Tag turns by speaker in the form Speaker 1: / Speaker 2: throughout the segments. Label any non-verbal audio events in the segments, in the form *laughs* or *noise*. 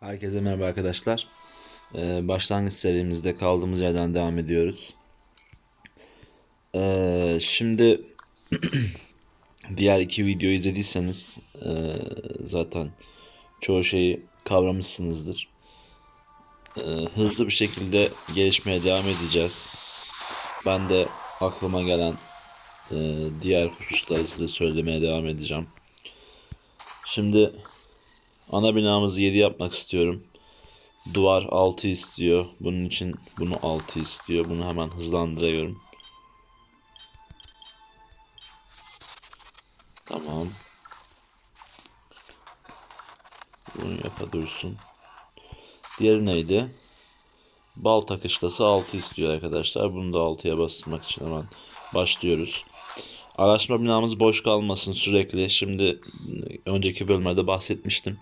Speaker 1: Herkese merhaba arkadaşlar. Ee, başlangıç serimizde kaldığımız yerden devam ediyoruz. Ee, şimdi *clears throat* diğer iki videoyu izlediyseniz e, zaten çoğu şeyi kavramışsınızdır. Ee, hızlı bir şekilde gelişmeye devam edeceğiz. Ben de aklıma gelen e, diğer hususları size söylemeye devam edeceğim. Şimdi Ana binamızı 7 yapmak istiyorum. Duvar 6 istiyor. Bunun için bunu 6 istiyor. Bunu hemen hızlandırıyorum. Tamam. Bunu yapa dursun. Diğeri neydi? Bal takışlası 6 istiyor arkadaşlar. Bunu da 6'ya bastırmak için hemen başlıyoruz. Araştırma binamız boş kalmasın sürekli. Şimdi önceki bölümlerde bahsetmiştim.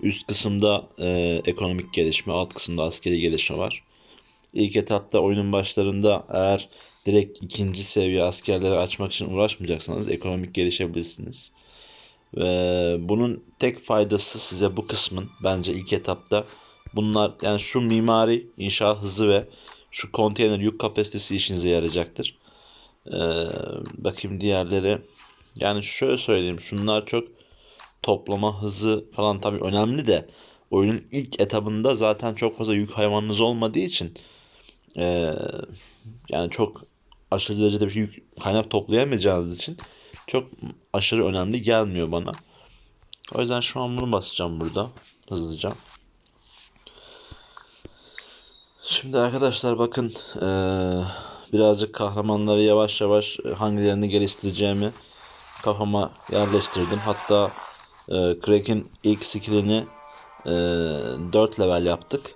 Speaker 1: Üst kısımda e, ekonomik gelişme, alt kısımda askeri gelişme var. İlk etapta oyunun başlarında eğer direkt ikinci seviye askerleri açmak için uğraşmayacaksanız ekonomik gelişebilirsiniz. Ve bunun tek faydası size bu kısmın bence ilk etapta bunlar yani şu mimari inşaat hızı ve şu konteyner yük kapasitesi işinize yarayacaktır. Ee, bakayım diğerleri. Yani şöyle söyleyeyim. Şunlar çok toplama hızı falan tabii önemli de oyunun ilk etabında zaten çok fazla yük hayvanınız olmadığı için ee, yani çok aşırı derecede bir yük kaynak toplayamayacağınız için çok aşırı önemli gelmiyor bana. O yüzden şu an bunu basacağım burada hızlıca. Şimdi arkadaşlar bakın ee, birazcık kahramanları yavaş yavaş hangilerini geliştireceğimi kafama yerleştirdim. Hatta e, Crack'in ilk skillini e, 4 level yaptık.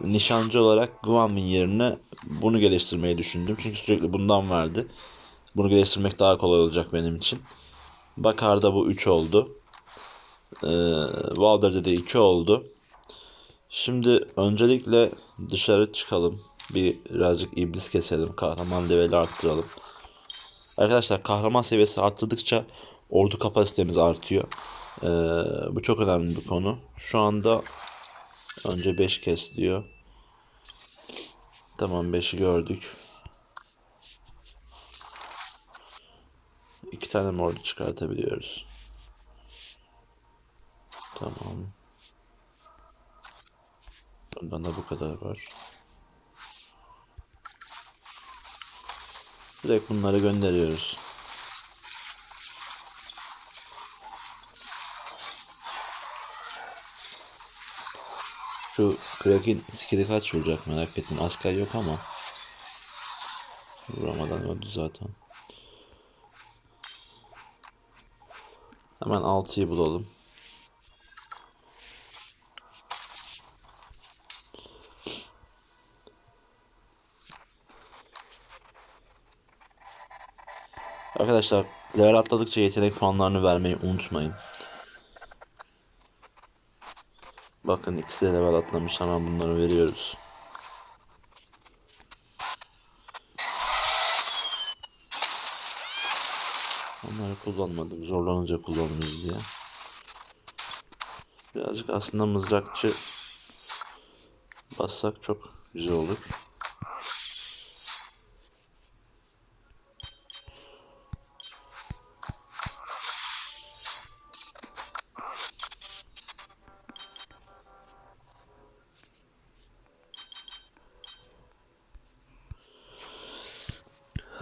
Speaker 1: Nişancı olarak Guanmin yerine bunu geliştirmeyi düşündüm. Çünkü sürekli bundan verdi. Bunu geliştirmek daha kolay olacak benim için. Bakar'da bu 3 oldu. E, Valder'de de 2 oldu. Şimdi öncelikle dışarı çıkalım. Bir birazcık iblis keselim. Kahraman leveli arttıralım. Arkadaşlar kahraman seviyesi arttırdıkça ordu kapasitemiz artıyor. Ee, bu çok önemli bir konu. Şu anda önce 5 kes diyor. Tamam 5'i gördük. İki tane mi ordu çıkartabiliyoruz? Tamam. Bundan da bu kadar var. Direkt bunları gönderiyoruz. Şu Kraken skill'i kaç vuracak merak ettim. Asker yok ama. Vuramadan öldü zaten. Hemen 6'yı bulalım. Arkadaşlar level atladıkça yetenek puanlarını vermeyi unutmayın. Bakın ikisi de level atlamış hemen bunları veriyoruz. Onları kullanmadım. Zorlanınca kullanırız diye. Birazcık aslında mızrakçı bassak çok güzel olur.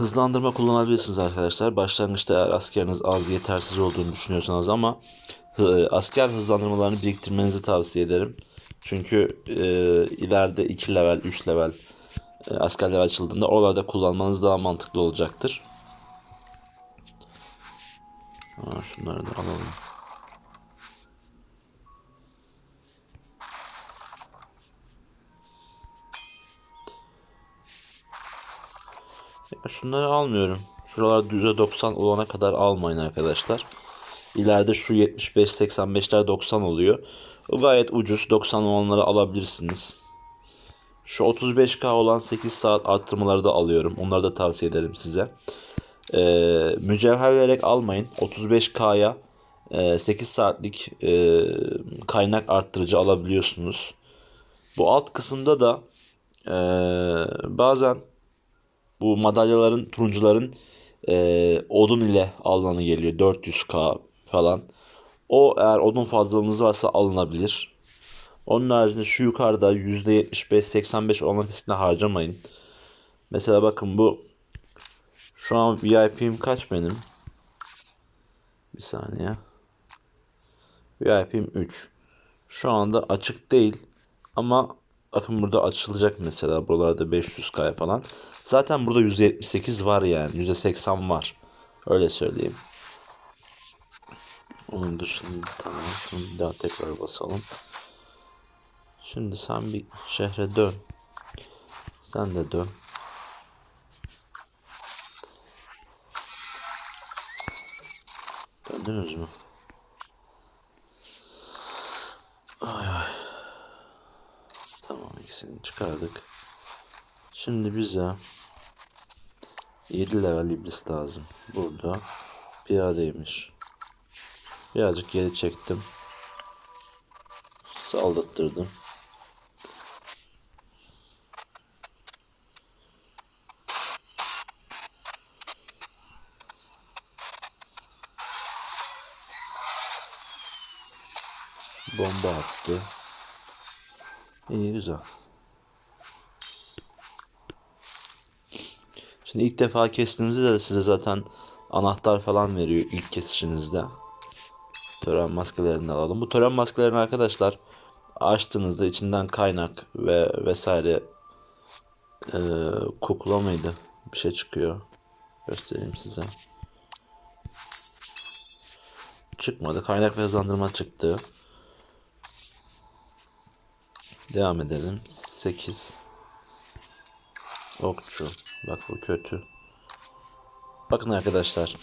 Speaker 1: Hızlandırma kullanabilirsiniz arkadaşlar. Başlangıçta eğer askeriniz az yetersiz olduğunu düşünüyorsanız ama hı- asker hızlandırmalarını biriktirmenizi tavsiye ederim. Çünkü e, ileride 2 level, 3 level e, askerler açıldığında oralarda kullanmanız daha mantıklı olacaktır. Şunları da alalım. Şunları almıyorum. Şuralar %90 olana kadar almayın arkadaşlar. İleride şu 75-85'ler 90 oluyor. O gayet ucuz. 90 olanları alabilirsiniz. Şu 35k olan 8 saat arttırmaları da alıyorum. Onları da tavsiye ederim size. Ee, mücevher vererek almayın. 35k'ya e, 8 saatlik e, kaynak arttırıcı alabiliyorsunuz. Bu alt kısımda da e, bazen bu madalyaların, turuncuların e, odun ile alınanı geliyor. 400k falan. O eğer odun fazlalığınız varsa alınabilir. Onun haricinde şu yukarıda %75-85 olan riskine harcamayın. Mesela bakın bu şu an VIP'im kaç benim? Bir saniye. VIP'im 3. Şu anda açık değil. Ama bakın burada açılacak mesela. Buralarda 500k falan. Zaten burada %78 var yani. %80 var. Öyle söyleyeyim. Onun dışında tamam. Bir daha tekrar basalım. Şimdi sen bir şehre dön. Sen de dön. Döndünüz mü? İkisini çıkardık. Şimdi bize 7 level iblis lazım. Burada piyadeymiş. Birazcık geri çektim. Saldırttırdım. Bomba attı. İyi güzel. Şimdi ilk defa kestiğinizde de size zaten anahtar falan veriyor ilk kesişinizde. Tören maskelerini alalım. Bu tören maskelerini arkadaşlar açtığınızda içinden kaynak ve vesaire e, kukla mıydı? Bir şey çıkıyor. Göstereyim size. Çıkmadı. Kaynak ve hızlandırma çıktı. Devam edelim. 8 Okçu. Bak bu kötü. Bakın arkadaşlar.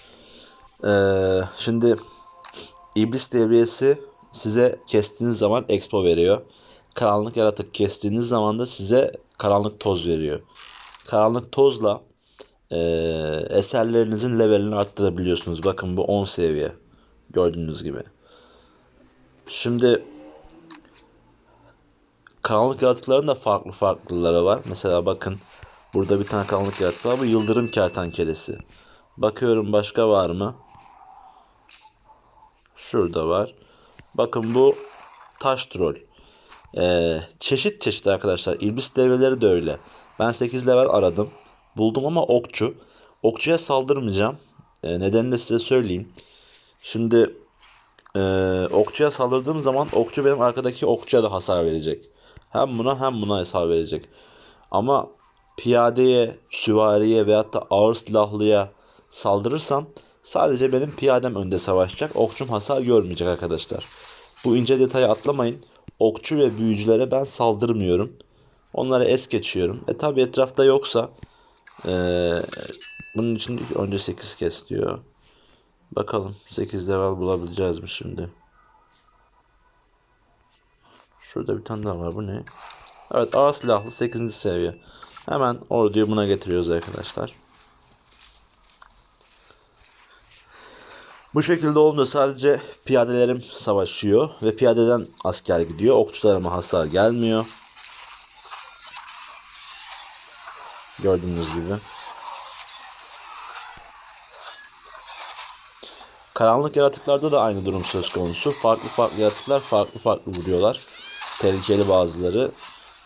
Speaker 1: Ee, şimdi İblis devriyesi size kestiğiniz zaman expo veriyor. Karanlık yaratık kestiğiniz zaman da size karanlık toz veriyor. Karanlık tozla e, eserlerinizin levelini arttırabiliyorsunuz. Bakın bu 10 seviye. Gördüğünüz gibi. Şimdi karanlık yaratıkların da farklı farklıları var. Mesela bakın burada bir tane karanlık yaratık var. Bu yıldırım kertenkelesi. Bakıyorum başka var mı? Şurada var. Bakın bu taş troll. Ee, çeşit çeşit arkadaşlar. İblis devreleri de öyle. Ben 8 level aradım. Buldum ama okçu. Okçuya saldırmayacağım. Ee, nedenini de size söyleyeyim. Şimdi e, okçuya saldırdığım zaman okçu benim arkadaki okçuya da hasar verecek. Hem buna hem buna hasar verecek. Ama piyadeye, süvariye veyahut da ağır silahlıya saldırırsam sadece benim piyadem önde savaşacak. Okçum hasar görmeyecek arkadaşlar. Bu ince detayı atlamayın. Okçu ve büyücülere ben saldırmıyorum. Onlara es geçiyorum. E tabi etrafta yoksa e, bunun için önce 8 kes diyor. Bakalım 8 level bulabileceğiz mi şimdi? Şurada bir tane daha var. Bu ne? Evet ağır silahlı 8. seviye. Hemen orduyu buna getiriyoruz arkadaşlar. Bu şekilde olunca sadece piyadelerim savaşıyor ve piyadeden asker gidiyor. Okçularıma hasar gelmiyor. Gördüğünüz gibi. Karanlık yaratıklarda da aynı durum söz konusu. Farklı farklı yaratıklar farklı farklı vuruyorlar. Tehlikeli bazıları.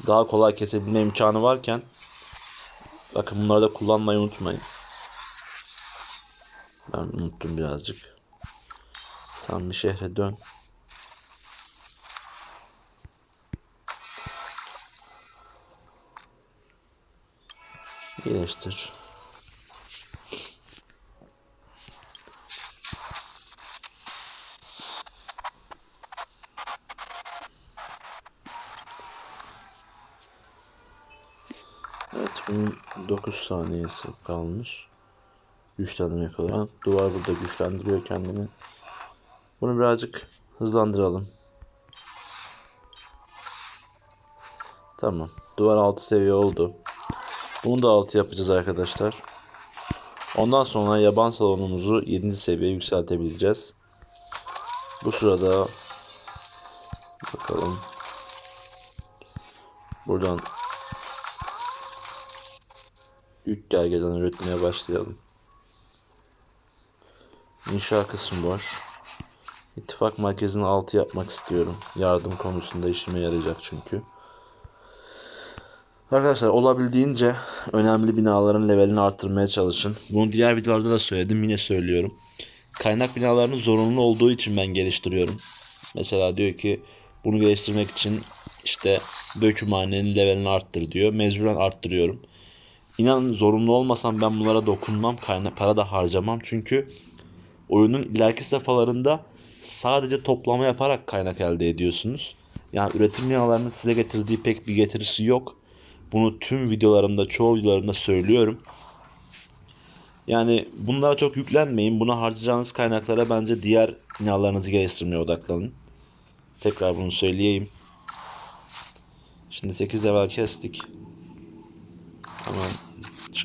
Speaker 1: Daha kolay kesebilme imkanı varken bakın bunları da kullanmayı unutmayın. Ben unuttum birazcık. Sen bir şehre dön. İyileştir. 9 saniyesi kalmış. Güçlendirmek olarak. Duvar burada güçlendiriyor kendini. Bunu birazcık hızlandıralım. Tamam. Duvar 6 seviye oldu. Bunu da 6 yapacağız arkadaşlar. Ondan sonra yaban salonumuzu 7. seviyeye yükseltebileceğiz. Bu sırada bakalım. Buradan yük gergeden üretmeye başlayalım. İnşa kısmı boş. İttifak merkezini 6 yapmak istiyorum. Yardım konusunda işime yarayacak çünkü. Arkadaşlar olabildiğince önemli binaların levelini arttırmaya çalışın. Bunu diğer videolarda da söyledim yine söylüyorum. Kaynak binalarının zorunlu olduğu için ben geliştiriyorum. Mesela diyor ki bunu geliştirmek için işte dökümhanenin levelini arttır diyor. Mecburen arttırıyorum. İnan zorunlu olmasam ben bunlara dokunmam. Kaynak para da harcamam. Çünkü oyunun ileriki safhalarında sadece toplama yaparak kaynak elde ediyorsunuz. Yani üretim binalarının size getirdiği pek bir getirisi yok. Bunu tüm videolarımda, çoğu videolarımda söylüyorum. Yani bunlara çok yüklenmeyin. Buna harcayacağınız kaynaklara bence diğer binalarınızı geliştirmeye odaklanın. Tekrar bunu söyleyeyim. Şimdi 8 level kestik. Hemen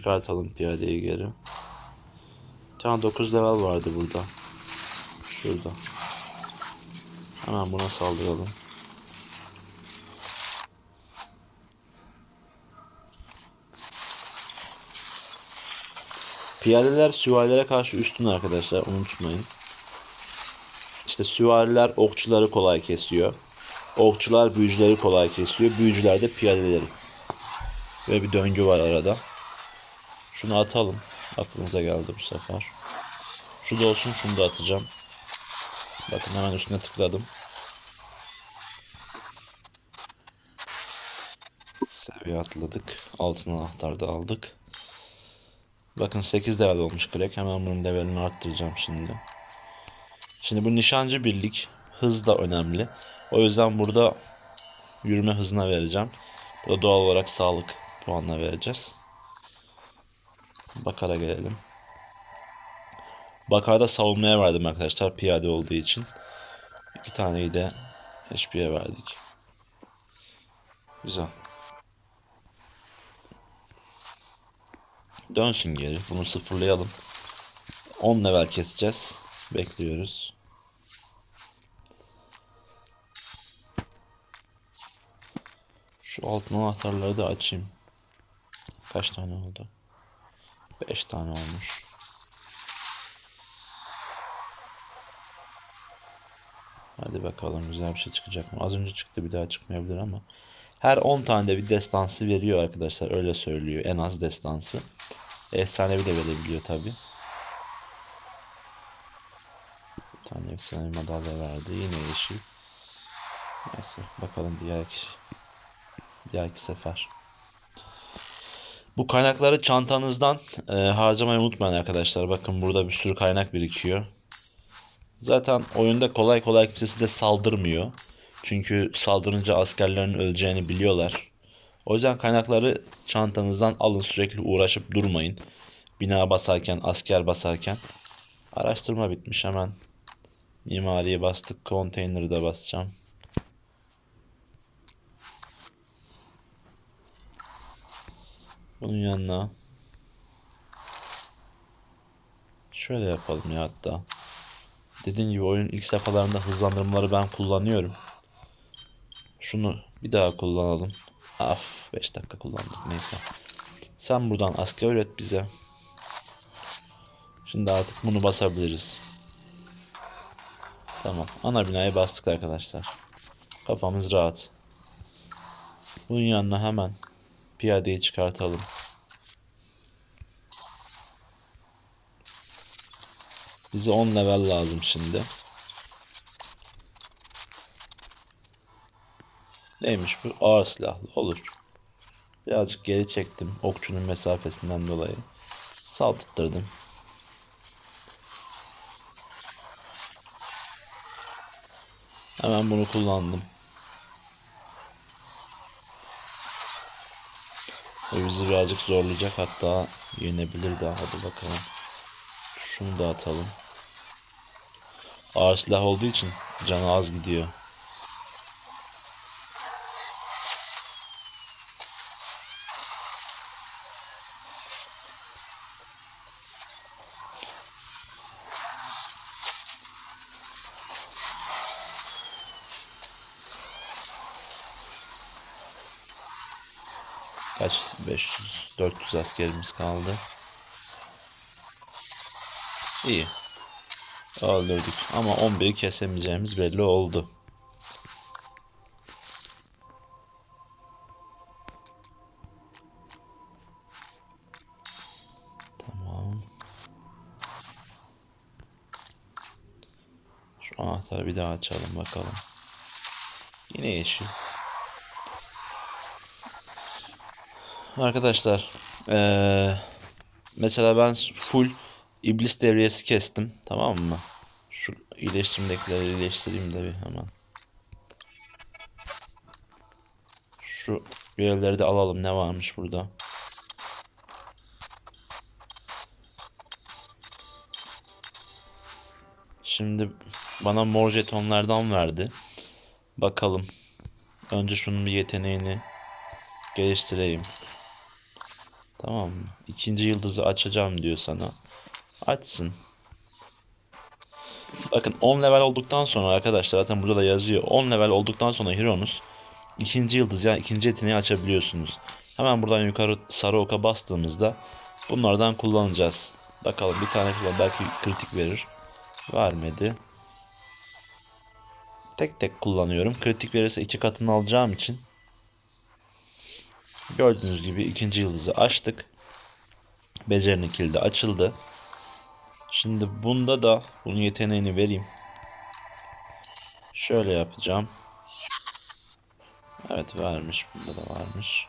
Speaker 1: çıkartalım piyadeyi geri. Bir tane 9 level vardı burada. Şurada. Hemen buna saldıralım. Piyadeler süvarilere karşı üstün arkadaşlar unutmayın. İşte süvariler okçuları kolay kesiyor. Okçular büyücüleri kolay kesiyor. Büyücüler de piyadeleri. Ve bir döngü var arada. Şunu atalım. Aklımıza geldi bu sefer. Şu da olsun şunu da atacağım. Bakın hemen üstüne tıkladım. Seviye atladık. Altın anahtar da aldık. Bakın 8 level olmuş Crack. Hemen bunun levelini arttıracağım şimdi. Şimdi bu nişancı birlik. Hız da önemli. O yüzden burada yürüme hızına vereceğim. Burada doğal olarak sağlık puanına vereceğiz. Bakar'a gelelim. Bakar'da savunmaya verdim arkadaşlar piyade olduğu için. İki taneyi de HP'ye verdik. Güzel. Dönsün geri. Bunu sıfırlayalım. 10 level keseceğiz. Bekliyoruz. Şu altın anahtarları da açayım. Kaç tane oldu? 5 tane olmuş. Hadi bakalım güzel bir şey çıkacak mı? Az önce çıktı bir daha çıkmayabilir ama. Her 10 tane de bir destansı veriyor arkadaşlar. Öyle söylüyor. En az destansı. Efsanevi de verebiliyor tabi. Bir tane efsanevi madalya verdi. Yine yeşil. Neyse bakalım diğer diğerki sefer. Bu kaynakları çantanızdan e, harcamayı unutmayın arkadaşlar. Bakın burada bir sürü kaynak birikiyor. Zaten oyunda kolay kolay kimse size saldırmıyor. Çünkü saldırınca askerlerin öleceğini biliyorlar. O yüzden kaynakları çantanızdan alın sürekli uğraşıp durmayın. Bina basarken, asker basarken. Araştırma bitmiş hemen. Mimariye bastık. Konteyneri de basacağım. Bunun yanına şöyle yapalım ya hatta. Dediğim gibi oyun ilk safhalarında hızlandırmaları ben kullanıyorum. Şunu bir daha kullanalım. Af 5 dakika kullandık neyse. Sen buradan asker üret bize. Şimdi artık bunu basabiliriz. Tamam. Ana binaya bastık arkadaşlar. Kafamız rahat. Bunun yanına hemen piyadeyi çıkartalım. Bize 10 level lazım şimdi. Neymiş bu? Ağır silahlı. Olur. Birazcık geri çektim. Okçunun mesafesinden dolayı. Saldırttırdım. Hemen bunu kullandım. Bizi birazcık zorlayacak hatta yenebilir daha. Hadi bakalım. Şunu da atalım. Ağır silah olduğu için canı az gidiyor. Kaç? 500, 400 askerimiz kaldı. İyi. Öldürdük. Ama 11'i kesemeyeceğimiz belli oldu. Tamam. Şu anahtarı bir daha açalım bakalım. Yine yeşil. Arkadaşlar eee, mesela ben full iblis devriyesi kestim tamam mı? Şu iyileştirmedekileri iyileştireyim de bir hemen. Şu görevleri de alalım ne varmış burada. Şimdi bana mor jetonlardan verdi. Bakalım. Önce şunun bir yeteneğini geliştireyim. Tamam mı? İkinci yıldızı açacağım diyor sana. Açsın. Bakın 10 level olduktan sonra arkadaşlar zaten burada da yazıyor. 10 level olduktan sonra Hero'nuz ikinci yıldız yani ikinci yeteneği açabiliyorsunuz. Hemen buradan yukarı sarı oka bastığımızda bunlardan kullanacağız. Bakalım bir tane kullan belki kritik verir. Vermedi. Tek tek kullanıyorum. Kritik verirse iki katını alacağım için Gördüğünüz gibi ikinci yıldızı açtık. Becerinin kilidi açıldı. Şimdi bunda da bunun yeteneğini vereyim. Şöyle yapacağım. Evet vermiş. Bunda da varmış.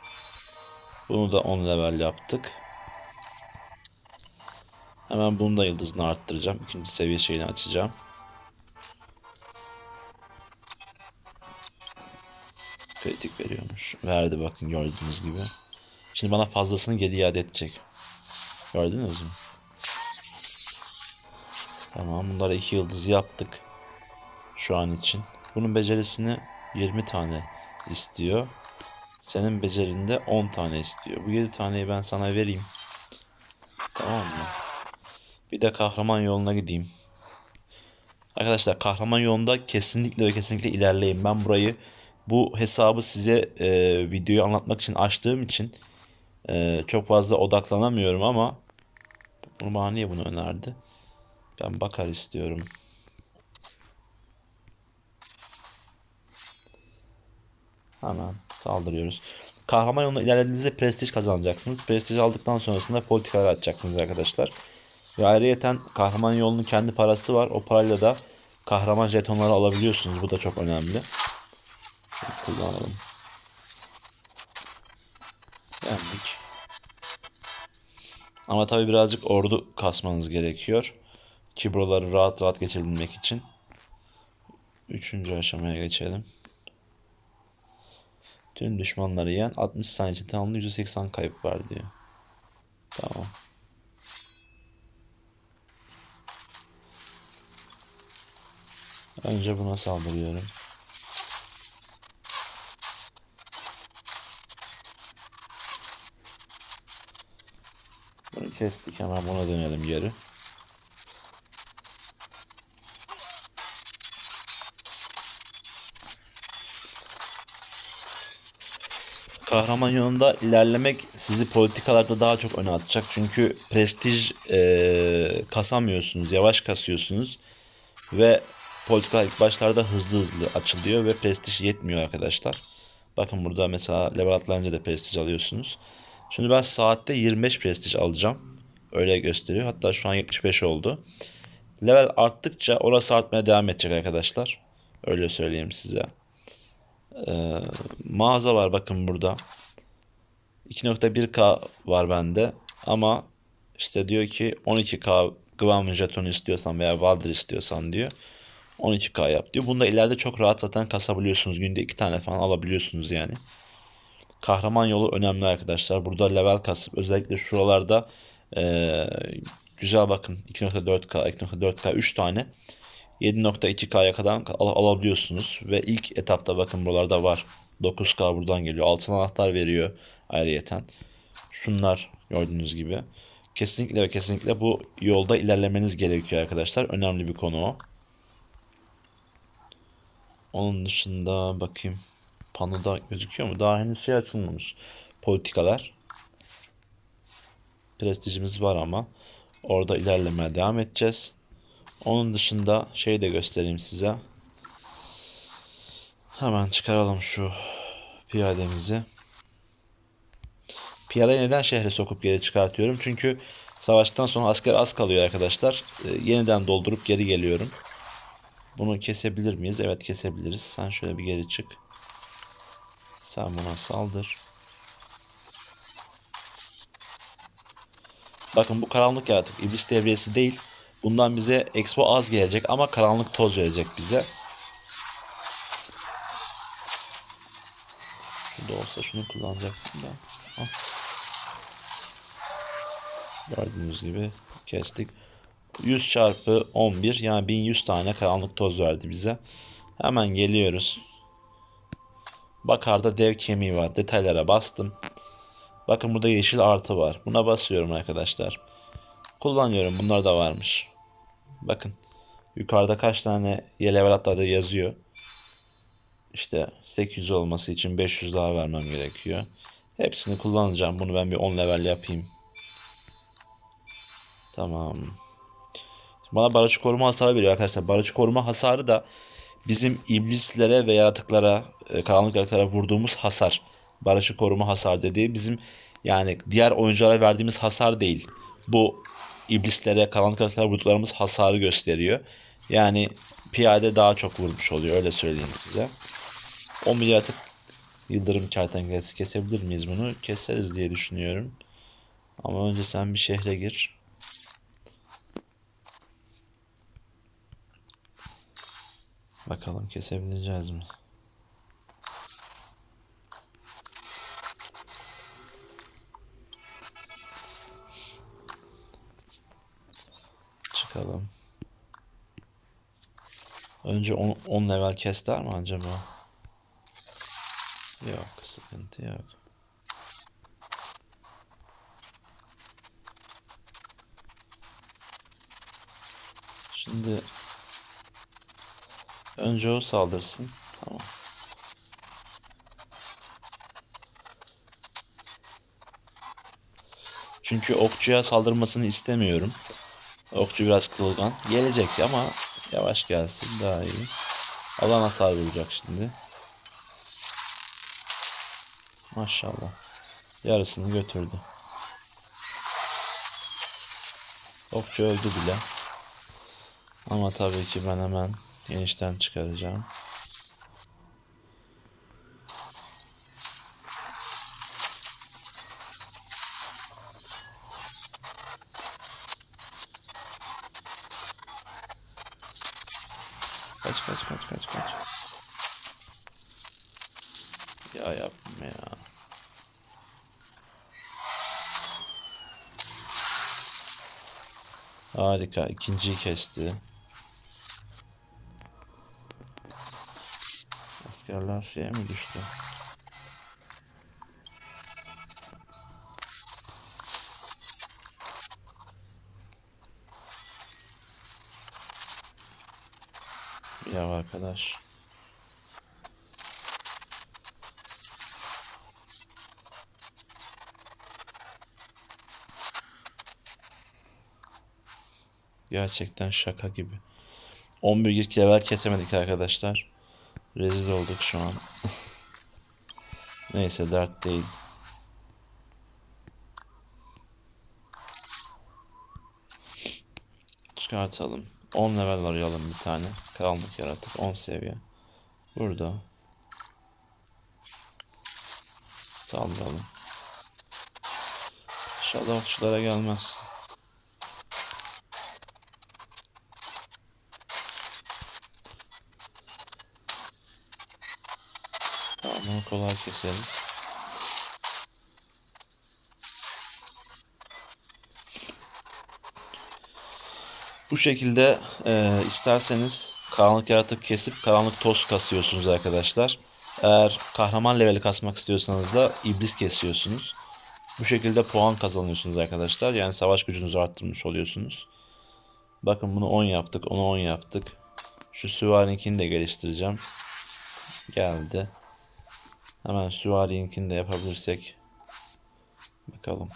Speaker 1: Bunu da 10 level yaptık. Hemen bunu da yıldızını arttıracağım. İkinci seviye şeyini açacağım. Kritik veriyormuş. Verdi bakın gördüğünüz gibi. Şimdi bana fazlasını geri iade edecek. Gördünüz mü? Tamam bunlara iki yıldız yaptık. Şu an için. Bunun becerisini 20 tane istiyor. Senin becerinde 10 tane istiyor. Bu 7 taneyi ben sana vereyim. Tamam mı? Bir de kahraman yoluna gideyim. Arkadaşlar kahraman yolunda kesinlikle ve kesinlikle ilerleyin. Ben burayı bu hesabı size e, videoyu anlatmak için açtığım için e, çok fazla odaklanamıyorum ama bunu niye bunu önerdi? Ben bakar istiyorum. Hemen saldırıyoruz. Kahraman yolunda ilerlediğinizde prestij kazanacaksınız. Prestij aldıktan sonrasında politikalar açacaksınız arkadaşlar. Ve ayrıyeten kahraman yolunun kendi parası var. O parayla da kahraman jetonları alabiliyorsunuz. Bu da çok önemli. Kullanalım. Yendik. Ama tabi birazcık ordu kasmanız gerekiyor. Ki buraları rahat rahat geçebilmek için. Üçüncü aşamaya geçelim. Tüm düşmanları yen 60 saniye için tamamlı %80 kayıp var diyor. Tamam. Önce buna saldırıyorum. Bunu kestik hemen buna dönelim geri. Kahraman yolunda ilerlemek sizi politikalarda daha çok öne atacak. Çünkü prestij eee, kasamıyorsunuz, yavaş kasıyorsunuz. Ve politikalar ilk başlarda hızlı hızlı açılıyor ve prestij yetmiyor arkadaşlar. Bakın burada mesela level atlayınca prestij alıyorsunuz. Şimdi ben saatte 25 prestij alacağım. Öyle gösteriyor. Hatta şu an 75 oldu. Level arttıkça orası artmaya devam edecek arkadaşlar. Öyle söyleyeyim size. Ee, mağaza var bakın burada. 2.1K var bende. Ama işte diyor ki 12K Gvam jetonu istiyorsan veya Valdir istiyorsan diyor. 12K yap diyor. Bunda ileride çok rahat zaten kasabiliyorsunuz. Günde 2 tane falan alabiliyorsunuz yani. Kahraman yolu önemli arkadaşlar. Burada level kasıp özellikle şuralarda eee, güzel bakın 2.4K, 2.4K 3 tane 7.2K'ya kadar al- alabiliyorsunuz. Ve ilk etapta bakın buralarda var. 9K buradan geliyor. Altın anahtar veriyor ayrıyeten. Şunlar gördüğünüz gibi. Kesinlikle ve kesinlikle bu yolda ilerlemeniz gerekiyor arkadaşlar. Önemli bir konu o. Onun dışında bakayım. Panoda gözüküyor mu? Daha henüz şey açılmamış. politikalar. Prestijimiz var ama orada ilerlemeye devam edeceğiz. Onun dışında şey de göstereyim size. Hemen çıkaralım şu piyademizi. Piyadeyi neden şehre sokup geri çıkartıyorum? Çünkü savaştan sonra asker az kalıyor arkadaşlar. Ee, yeniden doldurup geri geliyorum. Bunu kesebilir miyiz? Evet kesebiliriz. Sen şöyle bir geri çık. Sen buna saldır. Bakın bu karanlık yaratık. İblis devriyesi değil. Bundan bize expo az gelecek ama karanlık toz verecek bize. Şurada olsa şunu kullanacaktım da. Al. Gördüğünüz gibi kestik. 100 çarpı 11 yani 1100 tane karanlık toz verdi bize. Hemen geliyoruz. Bakarda dev kemiği var. Detaylara bastım. Bakın burada yeşil artı var. Buna basıyorum arkadaşlar. Kullanıyorum. Bunlar da varmış. Bakın. Yukarıda kaç tane level atladı yazıyor. İşte 800 olması için 500 daha vermem gerekiyor. Hepsini kullanacağım. Bunu ben bir 10 level yapayım. Tamam. Bana barış koruma hasarı veriyor arkadaşlar. Barış koruma hasarı da bizim iblislere ve yaratıklara, e, karanlık yaratıklara vurduğumuz hasar. Barışı koruma hasar dediği bizim yani diğer oyunculara verdiğimiz hasar değil. Bu iblislere, karanlık yaratıklara vurduklarımız hasarı gösteriyor. Yani piyade daha çok vurmuş oluyor öyle söyleyeyim size. 10 milyar yıldırım kertenkelesi kesebilir miyiz bunu? Keseriz diye düşünüyorum. Ama önce sen bir şehre gir. Bakalım kesebileceğiz mi? Çıkalım. Önce 10 level kester mi acaba? Yok, sıkıntı yok. Şimdi önce o saldırsın. Tamam. Çünkü okçuya saldırmasını istemiyorum. Okçu biraz kılgan. Gelecek ama yavaş gelsin daha iyi. Alan hasar vuracak şimdi. Maşallah. Yarısını götürdü. Okçu öldü bile. Ama tabii ki ben hemen genişten çıkaracağım. Harika. ikinciyi kesti. Askerler şeye mi düştü? Ya arkadaş. Gerçekten şaka gibi. 11 ilk level kesemedik arkadaşlar. Rezil olduk şu an. *laughs* Neyse dert değil. Çıkartalım. 10 level arayalım bir tane. Karanlık yaratık 10 seviye. Burada. Saldıralım. İnşallah okçulara gelmez. Tamam onu kolay keseriz. Bu şekilde e, isterseniz karanlık yaratık kesip karanlık toz kasıyorsunuz arkadaşlar. Eğer kahraman leveli kasmak istiyorsanız da iblis kesiyorsunuz. Bu şekilde puan kazanıyorsunuz arkadaşlar. Yani savaş gücünüzü arttırmış oluyorsunuz. Bakın bunu 10 yaptık, onu 10 yaptık. Şu süvarininkini de geliştireceğim. Geldi. Hemen süvarininkini de yapabilirsek Bakalım.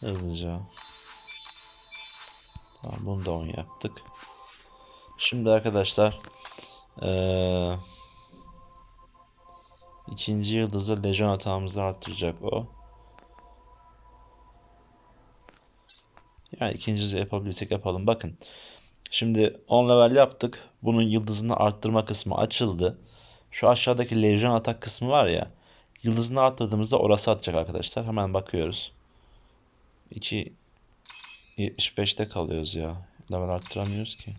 Speaker 1: Hızlıca. Tamam bunu da 10 yaptık. Şimdi arkadaşlar eee ikinci yıldızı lejyon hatamızı arttıracak o. Yani ikinci yıldızı yapabilirsek yapalım. Bakın. Şimdi 10 level yaptık. Bunun yıldızını arttırma kısmı açıldı. Şu aşağıdaki lejyon atak kısmı var ya. Yıldızını arttırdığımızda orası atacak arkadaşlar. Hemen bakıyoruz. 2 75'te kalıyoruz ya. Level arttıramıyoruz ki.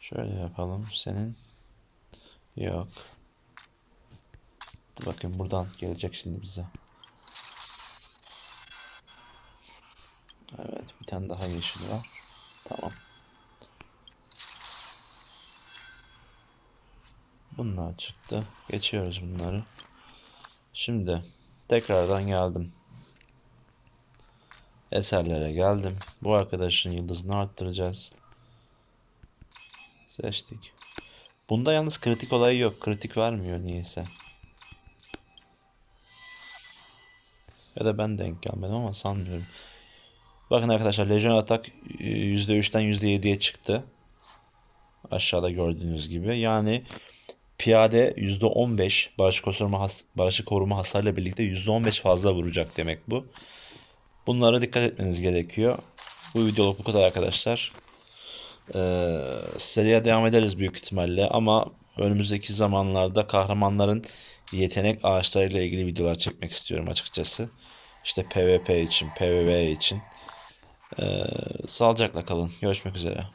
Speaker 1: Şöyle yapalım. Senin yok. Bakayım buradan gelecek şimdi bize. Evet, bir tane daha yeşil var. Tamam. Bunlar çıktı. Geçiyoruz bunları. Şimdi tekrardan geldim. Eserlere geldim. Bu arkadaşın yıldızını arttıracağız. Seçtik. Bunda yalnız kritik olayı yok. Kritik vermiyor niyeyse. Ya da ben denk gelmedim ama sanmıyorum. Bakın arkadaşlar Legion Atak %3'ten %7'ye çıktı. Aşağıda gördüğünüz gibi. Yani piyade %15 barış koruma, has barışı koruma hasarıyla birlikte %15 fazla vuracak demek bu. Bunlara dikkat etmeniz gerekiyor. Bu videoluk bu kadar arkadaşlar. Ee, seriye devam ederiz büyük ihtimalle ama önümüzdeki zamanlarda kahramanların yetenek ağaçlarıyla ilgili videolar çekmek istiyorum açıkçası. İşte PvP için, PvV için. Ee, sağlıcakla kalın. Görüşmek üzere.